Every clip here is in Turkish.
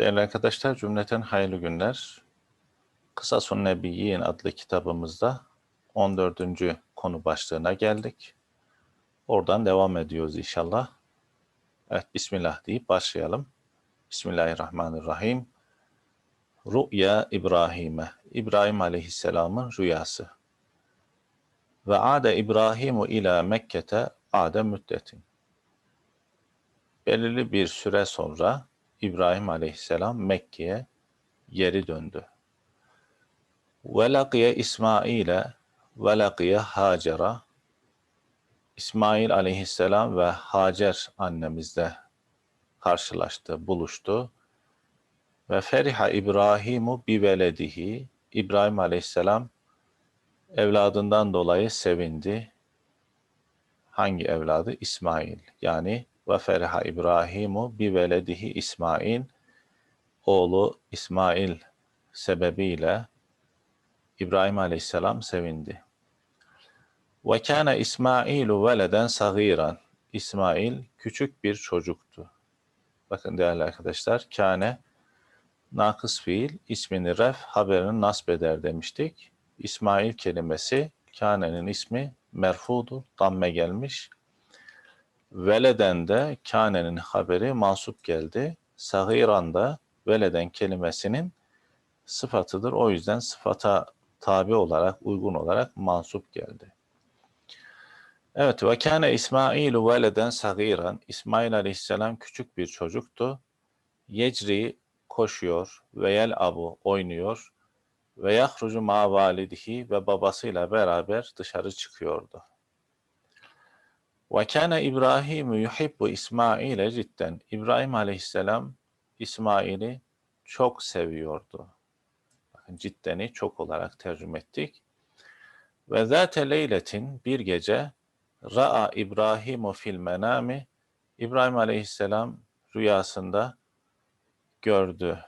Değerli arkadaşlar, cümleten hayırlı günler. Kısasun Nebiyyin adlı kitabımızda 14. konu başlığına geldik. Oradan devam ediyoruz inşallah. Evet, Bismillah deyip başlayalım. Bismillahirrahmanirrahim. Rü'ya İbrahim'e, İbrahim Aleyhisselam'ın rüyası. Ve ade İbrahimu ila Mekke'te ade müddetin. Belirli bir süre sonra İbrahim Aleyhisselam Mekke'ye geri döndü. Ve lakiye İsmail'e ve lakiye Hacer'a İsmail Aleyhisselam ve Hacer annemizle karşılaştı, buluştu. Ve feriha İbrahimu bi veledihi İbrahim Aleyhisselam evladından dolayı sevindi. Hangi evladı? İsmail. Yani ve feriha İbrahimu bi veledihi İsmail oğlu İsmail sebebiyle İbrahim Aleyhisselam sevindi. Ve kana İsmailu veleden sagiran. İsmail küçük bir çocuktu. Bakın değerli arkadaşlar, kâne nakıs fiil ismini ref haberini nasb eder demiştik. İsmail kelimesi kânenin ismi merfudur, damme gelmiş. Veleden de kânenin haberi mansup geldi. Sagiran da veleden kelimesinin sıfatıdır. O yüzden sıfata tabi olarak, uygun olarak mansup geldi. Evet, ve kâne İsmailu veleden sagiran. İsmail aleyhisselam küçük bir çocuktu. Yecri koşuyor ve abu oynuyor ve yahrucu ma validihi ve babasıyla beraber dışarı çıkıyordu. Ve kâne İbrahim yuhibbu İsmail'e cidden. İbrahim aleyhisselam İsmail'i çok seviyordu. Bakın ciddeni çok olarak tercüme ettik. Ve zâte leyletin bir gece Ra'a İbrahimu fil menami İbrahim aleyhisselam rüyasında gördü.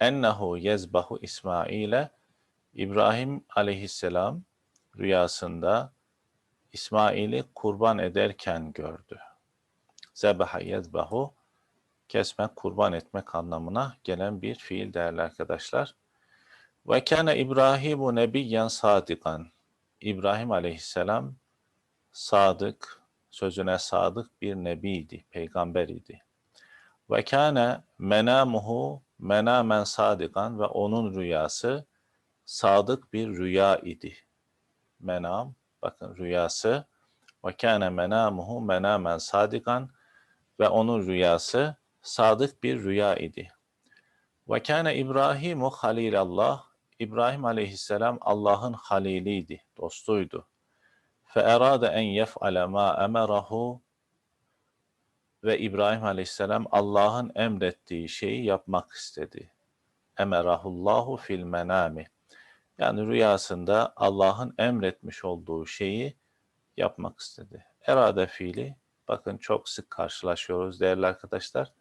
Ennehu yezbahu İsmail'e İbrahim aleyhisselam rüyasında İsmail'i kurban ederken gördü. Zebaha yezbahu kesmek, kurban etmek anlamına gelen bir fiil değerli arkadaşlar. Ve kâne İbrahimu nebiyyen sadikan. İbrahim aleyhisselam sadık, sözüne sadık bir nebiydi, peygamber idi. Ve kâne menamuhu menamen sadikan ve onun rüyası sadık bir rüya idi. Menam, bakın rüyası ve kâne menamuhu menamen sadikan ve onun rüyası sadık bir rüya idi. Ve kâne İbrahimu halilallah İbrahim aleyhisselam Allah'ın haliliydi, dostuydu. Fe erade en yef'ale ma emerahu ve İbrahim aleyhisselam Allah'ın emrettiği şeyi yapmak istedi. Emerahullahu fil menami. Yani rüyasında Allah'ın emretmiş olduğu şeyi yapmak istedi. Erade fiili bakın çok sık karşılaşıyoruz değerli arkadaşlar.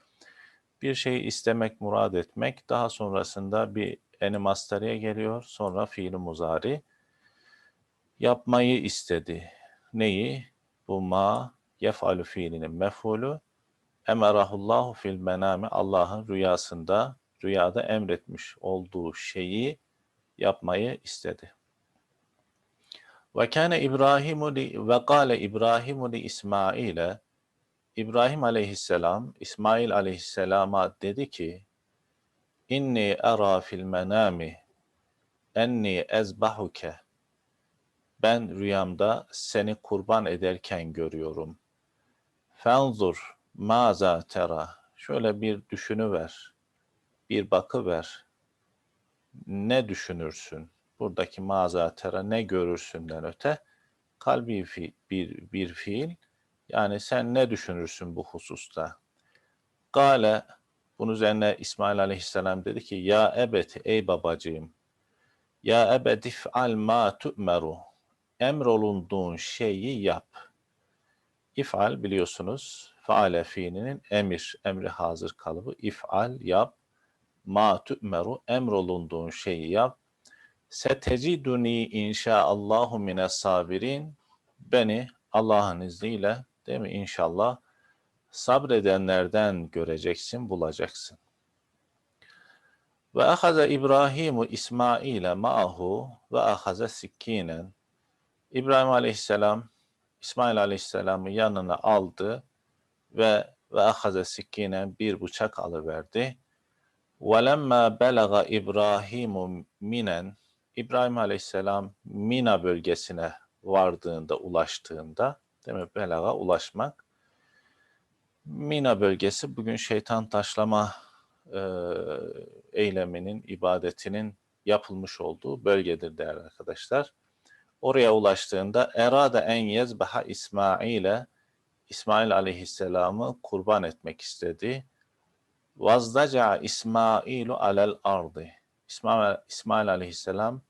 Bir şeyi istemek, murad etmek daha sonrasında bir enimastariye geliyor. Sonra fiili muzari yapmayı istedi. Neyi? Bu ma yef'alu fiilinin mef'ulü emerahullahu fil menami Allah'ın rüyasında rüyada emretmiş olduğu şeyi yapmayı istedi. Ve kâne İbrahimu li ve kâle İbrahimu li İsmail'e İbrahim aleyhisselam İsmail aleyhisselama dedi ki İnni era fil menami enni ezbahuke ben rüyamda seni kurban ederken görüyorum. Fenzur maza tera şöyle bir düşünüver. Bir bakıver. Ne düşünürsün? Buradaki maza tera ne görürsünden öte kalbi fi, bir, bir fiil. Yani sen ne düşünürsün bu hususta? Gale bunun üzerine İsmail aleyhisselam dedi ki ya ebeti ey babacığım ya ebedi f'al ma tu'meru emrolunduğun şeyi yap. İf'al biliyorsunuz faale fiilinin emir, emri hazır kalıbı. İf'al yap. Ma tu'meru emrolunduğun şeyi yap. Seteciduni inşaallahu mine sabirin. Beni Allah'ın izniyle değil mi inşallah sabredenlerden göreceksin, bulacaksın. Ve ahaza İbrahimu İsmail'e ma'ahu ve ahaza sikkinen. İbrahim Aleyhisselam İsmail Aleyhisselam'ı yanına aldı ve ve ahaza sikkinen bir bıçak alıverdi. وَلَمَّا بَلَغَ İbrahimu minen İbrahim Aleyhisselam Mina bölgesine vardığında, ulaştığında, değil mi? Belaga ulaşmak. Mina bölgesi bugün şeytan taşlama e, eyleminin, ibadetinin yapılmış olduğu bölgedir değerli arkadaşlar. Oraya ulaştığında erade en yezbaha İsmail'e İsmail aleyhisselamı kurban etmek istedi. Vazdaca İsmailu alel ardı. İsmail, İsmail aleyhisselam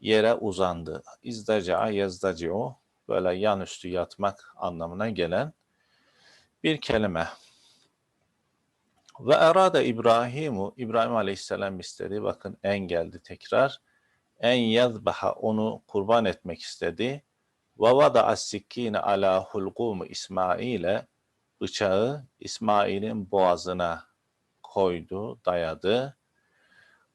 yere uzandı. İzdaca yazdaciu böyle yan üstü yatmak anlamına gelen bir kelime. Ve erade İbrahimu, İbrahim Aleyhisselam istedi. Bakın en geldi tekrar. En yazbaha onu kurban etmek istedi. Ve vada as-sikkine ala hulgumu İsmail'e bıçağı İsmail'in boğazına koydu, dayadı.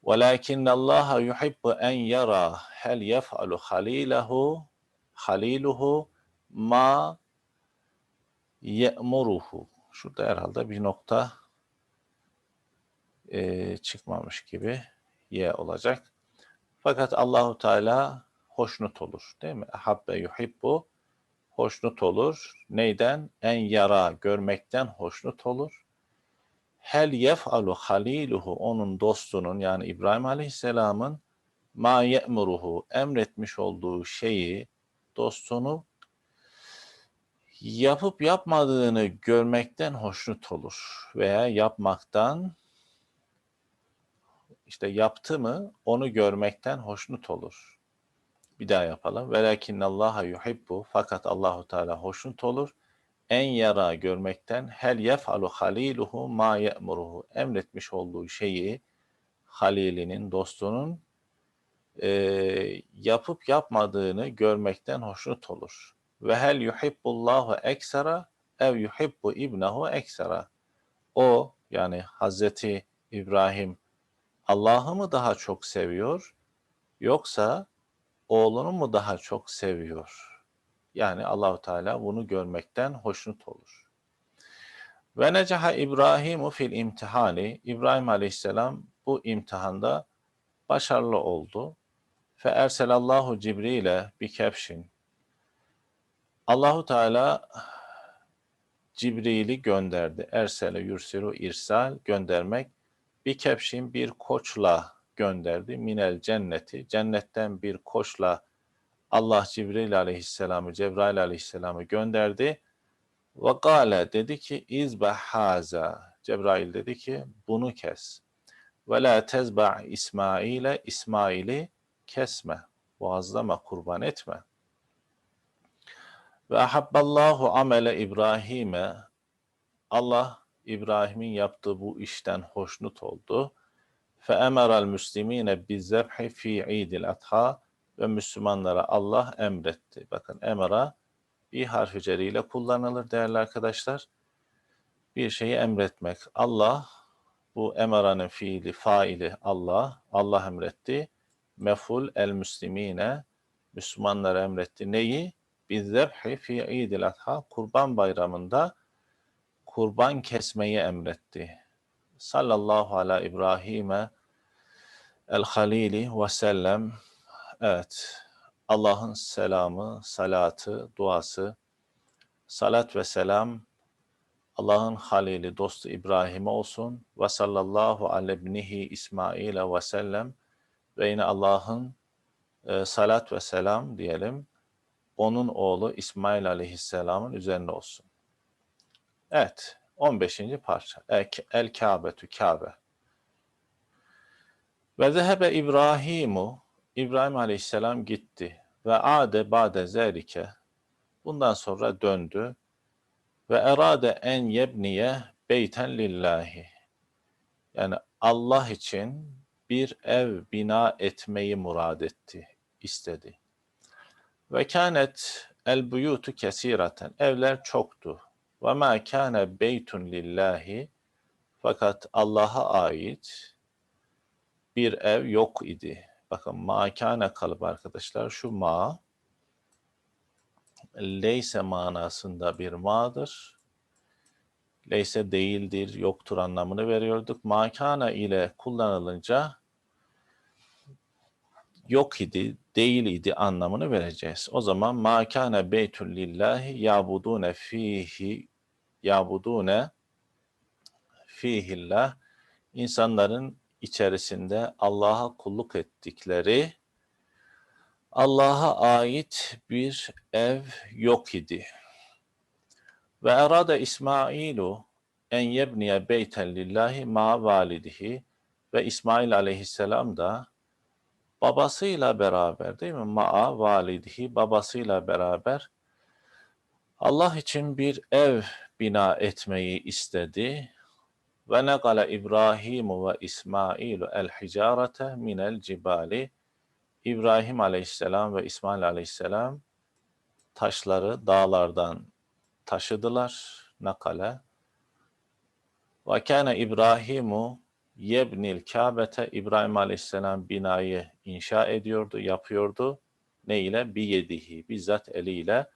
وَلَكِنَّ اللّٰهَ يُحِبُّ اَنْ يَرَى هَلْ يَفْعَلُ خَلِيلَهُ haliluhu ma ye'muruhu. Şurada herhalde bir nokta e, çıkmamış gibi ye olacak. Fakat Allahu Teala hoşnut olur. Değil mi? Habbe yuhibbu hoşnut olur. Neyden? En yara görmekten hoşnut olur. Hel yef'alu haliluhu onun dostunun yani İbrahim Aleyhisselam'ın ma ye'muruhu emretmiş olduğu şeyi dostunu yapıp yapmadığını görmekten hoşnut olur veya yapmaktan işte yaptı mı onu görmekten hoşnut olur. Bir daha yapalım. Velakinnallaha yuhibbu fakat Allahu Teala hoşnut olur. En yara görmekten hel yef'alu haliluhu ma ye'muruhu emretmiş olduğu şeyi halilinin, dostunun e, yapıp yapmadığını görmekten hoşnut olur. Ve hel yuhibbullahu eksera ev yuhibbu ibnehu eksera. O yani Hazreti İbrahim Allah'ı mı daha çok seviyor yoksa oğlunu mu daha çok seviyor? Yani Allahu Teala bunu görmekten hoşnut olur. Ve necaha İbrahimu fil imtihani İbrahim Aleyhisselam bu imtihanda başarılı oldu. Fe erselallahu Cibril'e bi kefşin. Allahu Teala Cibril'i gönderdi. Ersele yursiru irsal göndermek. Bir kefşin bir koçla gönderdi. Minel cenneti. Cennetten bir koçla Allah Cibril aleyhisselamı, Cebrail aleyhisselamı gönderdi. Ve gale dedi ki izbah haza. Cebrail dedi ki bunu kes. Ve la tezba İsmail'e İsmail'i kesme, boğazlama, kurban etme. Ve ahabballahu amele İbrahim'e Allah İbrahim'in yaptığı bu işten hoşnut oldu. Fe emeral müslimine bizzebhi fi idil adha ve Müslümanlara Allah emretti. Bakın emara bir harfi ceriyle kullanılır değerli arkadaşlar. Bir şeyi emretmek. Allah bu emaranın fiili, faili Allah. Allah emretti meful el müslimine Müslümanlara emretti. Neyi? Bizzebhi fi idil adha kurban bayramında kurban kesmeyi emretti. Sallallahu ala İbrahim'e el halili ve sellem evet Allah'ın selamı, salatı, duası, salat ve selam Allah'ın halili, dostu İbrahim'e olsun. Ve sallallahu ala ibnihi İsmail'e ve sellem ve yine Allah'ın e, salat ve selam diyelim onun oğlu İsmail aleyhisselamın üzerine olsun. Evet 15. parça El, El Kabe'tü Kabe ve zehebe İbrahimu İbrahim aleyhisselam gitti ve ade bade zerike bundan sonra döndü ve erade en yebniye beyten lillahi yani Allah için bir ev bina etmeyi murad etti, istedi. Ve kânet el buyutu kesiraten. Evler çoktu. Ve mâ kâne beytun lillahi. Fakat Allah'a ait bir ev yok idi. Bakın makane kalıbı arkadaşlar. Şu ma leyse manasında bir ma'dır. Leyse değildir, yoktur anlamını veriyorduk. Makana ile kullanılınca yok idi, değil idi anlamını vereceğiz. O zaman makane beytül lillahi yabudune fihi yabudune fihillah insanların içerisinde Allah'a kulluk ettikleri Allah'a ait bir ev yok idi. Ve erade İsmailu en yebniye beyten lillahi ma validihi ve İsmail aleyhisselam da babasıyla beraber değil mi? Ma'a validihi babasıyla beraber Allah için bir ev bina etmeyi istedi. Ve negale İbrahimu ve İsmailu el hicarete minel cibali. İbrahim aleyhisselam ve İsmail aleyhisselam taşları dağlardan taşıdılar. Nakale. Ve kâne İbrahimu yebnil Kâbete İbrahim Aleyhisselam binayı inşa ediyordu, yapıyordu. Ne ile? Biyedihi, bizzat eliyle.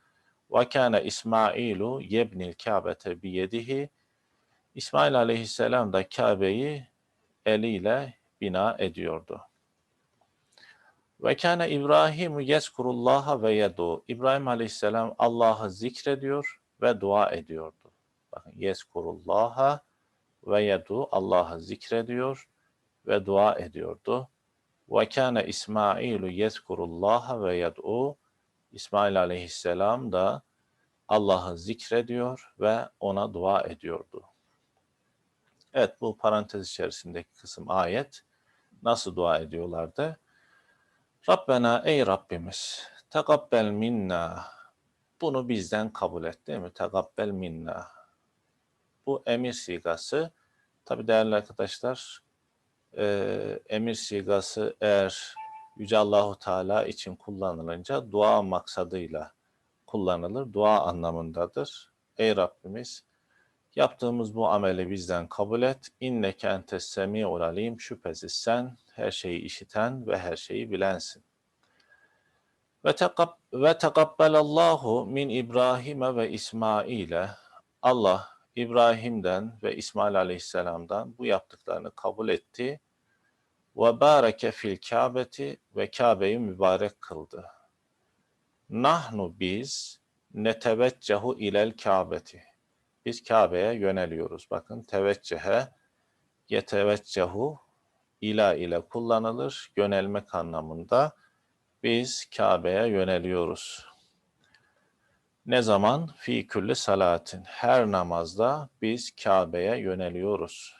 Ve kâne İsmailu yebnil Kâbete biyedihi. İsmail Aleyhisselam da Kabe'yi eliyle bina ediyordu. Ve kâne İbrahim yezkurullaha ve yedu. İbrahim Aleyhisselam Allah'ı zikrediyor ve dua ediyordu. Bakın yezkurullaha ve yedu Allah'ı zikrediyor ve dua ediyordu. Ve kâne İsmailu yezkurullaha ve yed'u İsmail aleyhisselam da Allah'ı zikrediyor ve ona dua ediyordu. Evet bu parantez içerisindeki kısım ayet. Nasıl dua ediyorlardı? Rabbena ey Rabbimiz tekabbel minna bunu bizden kabul et değil mi? Tekabbel minna bu emir sigası. Tabi değerli arkadaşlar, e, emir sigası eğer Yüce Allahu Teala için kullanılınca dua maksadıyla kullanılır. Dua anlamındadır. Ey Rabbimiz yaptığımız bu ameli bizden kabul et. İnneke entes semi'ul alim. Şüphesiz sen her şeyi işiten ve her şeyi bilensin. Ve, tekab ve tekabbelallahu min İbrahim'e ve İsmail'e Allah İbrahim'den ve İsmail Aleyhisselam'dan bu yaptıklarını kabul etti. Ve bareke fil Kâbeti ve Kabe'yi mübarek kıldı. Nahnu biz neteveccehu ilel Kâbeti. Biz Kabe'ye yöneliyoruz. Bakın teveccehe yeteveccehu ila ile kullanılır. Yönelmek anlamında biz Kabe'ye yöneliyoruz. Ne zaman? Fi külli salatin. Her namazda biz Kabe'ye yöneliyoruz.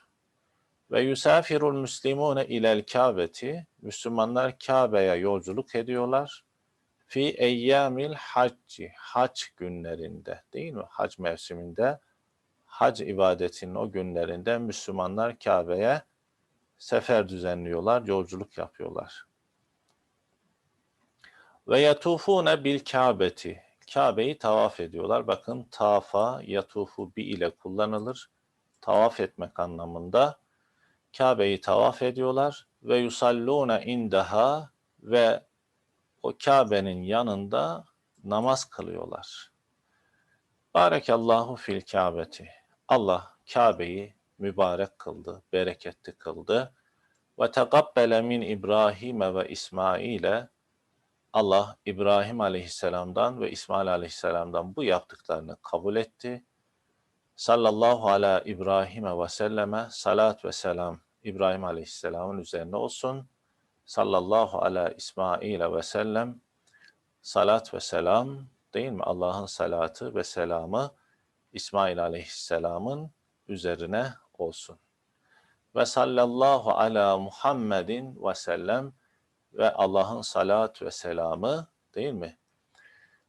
Ve yusafirul muslimune ilel Kabe'ti. Müslümanlar Kabe'ye yolculuk ediyorlar. Fi eyyamil hacci. Hac günlerinde değil mi? Hac mevsiminde hac ibadetinin o günlerinde Müslümanlar Kabe'ye sefer düzenliyorlar, yolculuk yapıyorlar. Ve yatufune bil Kabe'ti. Kabe'yi tavaf ediyorlar. Bakın tafa, yatufu bi ile kullanılır. Tavaf etmek anlamında. Kabe'yi tavaf ediyorlar ve yusalluna indaha ve o Kabe'nin yanında namaz kılıyorlar. Barekallahu fil Kabe'ti. Allah Kabe'yi mübarek kıldı, bereketli kıldı. Ve tegabbele min İbrahim ve İsmail'e Allah İbrahim aleyhisselamdan ve İsmail aleyhisselamdan bu yaptıklarını kabul etti. Sallallahu ala İbrahim'e ve selleme salat ve selam İbrahim aleyhisselamın üzerine olsun. Sallallahu ala İsmail'e ve sellem salat ve selam değil mi? Allah'ın salatı ve selamı İsmail aleyhisselamın üzerine olsun. Ve sallallahu ala Muhammedin ve sellem ve Allah'ın salat ve selamı değil mi?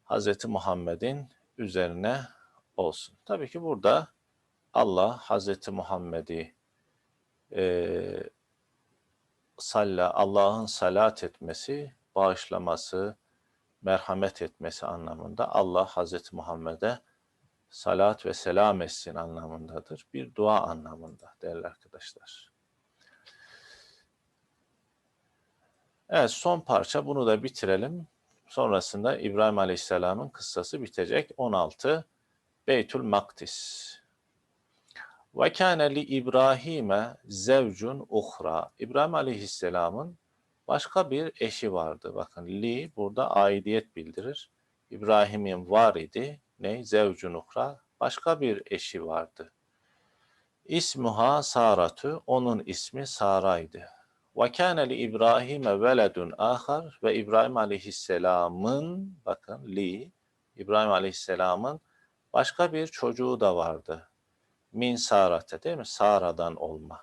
Hazreti Muhammed'in üzerine olsun. Tabii ki burada Allah Hazreti Muhammed'i e, salla Allah'ın salat etmesi, bağışlaması, merhamet etmesi anlamında Allah Hazreti Muhammed'e salat ve selam etsin anlamındadır. Bir dua anlamında değerli arkadaşlar. Evet son parça bunu da bitirelim. Sonrasında İbrahim Aleyhisselam'ın kıssası bitecek. 16 Beytül Maktis. Ve kâne li İbrahim'e zevcun uhra. İbrahim Aleyhisselam'ın başka bir eşi vardı. Bakın li burada aidiyet bildirir. İbrahim'in var idi. Ne? Zevcun uhra. Başka bir eşi vardı. İsmuha Saratu. Onun ismi Sara'ydı. Ve kâne li İbrahim'e veledun ahar ve İbrahim Aleyhisselam'ın bakın li İbrahim Aleyhisselam'ın başka bir çocuğu da vardı. Min Sarate değil mi? Sara'dan olma.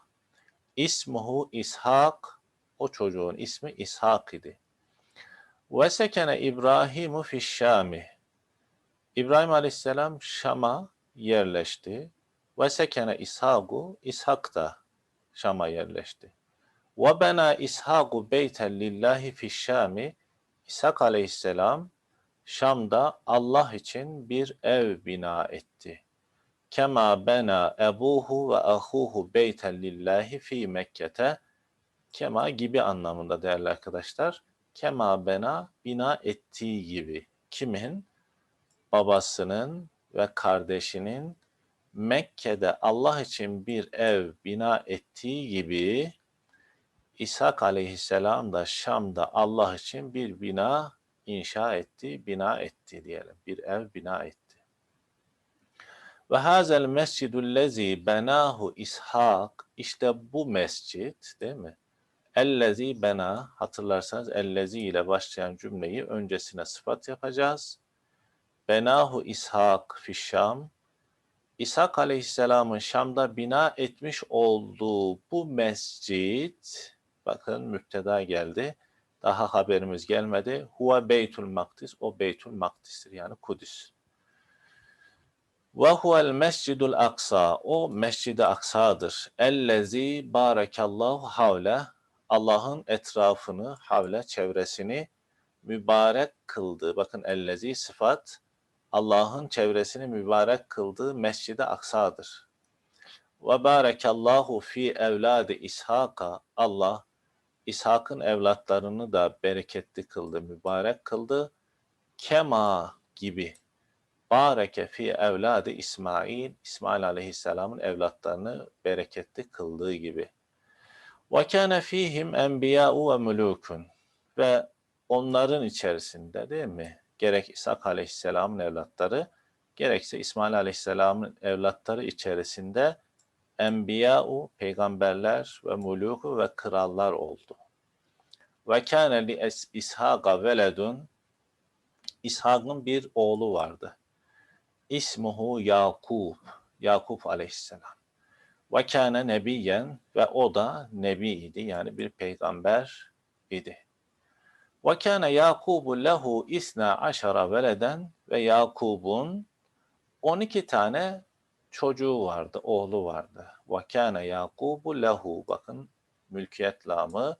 İsmuhu İshak o çocuğun ismi İshak idi. Ve sekene İbrahimu fişşami. İbrahim Aleyhisselam Şam'a yerleşti. Ve sekene İshaku, İshak da Şam'a yerleşti. Ve bena İshaku beyten lillahi fişşami. İshak Aleyhisselam Şam'da Allah için bir ev bina etti. Kema bena ebuhu ve ahuhu beyten lillahi fi Mekke'te kema gibi anlamında değerli arkadaşlar. Kema bena bina ettiği gibi. Kimin? Babasının ve kardeşinin Mekke'de Allah için bir ev bina ettiği gibi İshak aleyhisselam da Şam'da Allah için bir bina inşa etti, bina etti diyelim. Bir ev bina etti. Ve hazel mescidul lezi benahu İshak işte bu mescit değil mi? Ellezi bena hatırlarsanız ellezi ile başlayan cümleyi öncesine sıfat yapacağız. Benahu İshak fişşam İshak aleyhisselamın Şam'da bina etmiş olduğu bu mescit bakın müpteda geldi. Daha haberimiz gelmedi. Huve Beytul Maktis. O Beytul Maktis'tir yani Kudüs. Ve huvel mescidul aksa. O mescidi aksadır. Ellezi barekallahu havle. Allah'ın etrafını, havle, çevresini mübarek kıldı. Bakın ellezi sıfat. Allah'ın çevresini mübarek kıldığı mescidi aksadır. Ve barekallahu fi evladi İshak'a. Allah İshak'ın evlatlarını da bereketli kıldı, mübarek kıldı. Kema gibi. Bareke fi evladı İsmail, İsmail aleyhisselamın evlatlarını bereketli kıldığı gibi. Ve kâne fîhim enbiyâ'u ve mulûkun. Ve onların içerisinde değil mi? Gerek İshak aleyhisselamın evlatları, gerekse İsmail aleyhisselamın evlatları içerisinde enbiya'u peygamberler ve muluku ve krallar oldu. Ve kâne li İshak'a veledun İshak'ın bir oğlu vardı. İsmuhu Yakub. Yakup aleyhisselam. Ve kâne nebiyen ve o da nebiydi yani bir peygamber idi. Ve kâne Yakubu lehu isna aşara veleden ve Yakub'un 12 tane çocuğu vardı, oğlu vardı. Ve kâne Yakubu lehu bakın mülkiyet lamı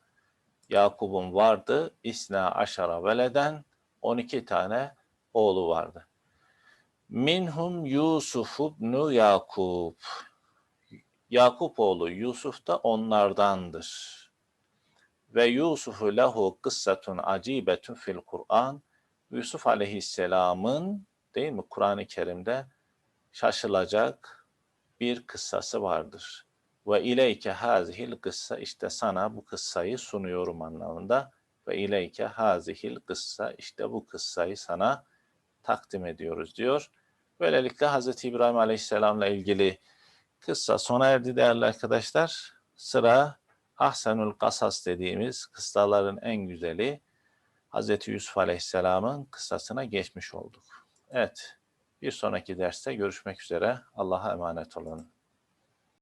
Yakub'un vardı. İsna aşara veleden 12 tane oğlu vardı. Minhum Yusuf ibn Yakub. Yakup oğlu Yusuf da onlardandır. Ve Yusufu lehu kıssatun acibetun fil Kur'an. Yusuf aleyhisselamın değil mi Kur'an-ı Kerim'de şaşılacak bir kıssası vardır. Ve ileyke hazihil kıssa işte sana bu kıssayı sunuyorum anlamında. Ve ileyke hazihil kıssa işte bu kıssayı sana takdim ediyoruz diyor. Böylelikle Hz. İbrahim Aleyhisselam'la ilgili kıssa sona erdi değerli arkadaşlar. Sıra Ahsenül Kasas dediğimiz kıssaların en güzeli Hz. Yusuf Aleyhisselam'ın kıssasına geçmiş olduk. Evet, bir sonraki derste görüşmek üzere. Allah'a emanet olun.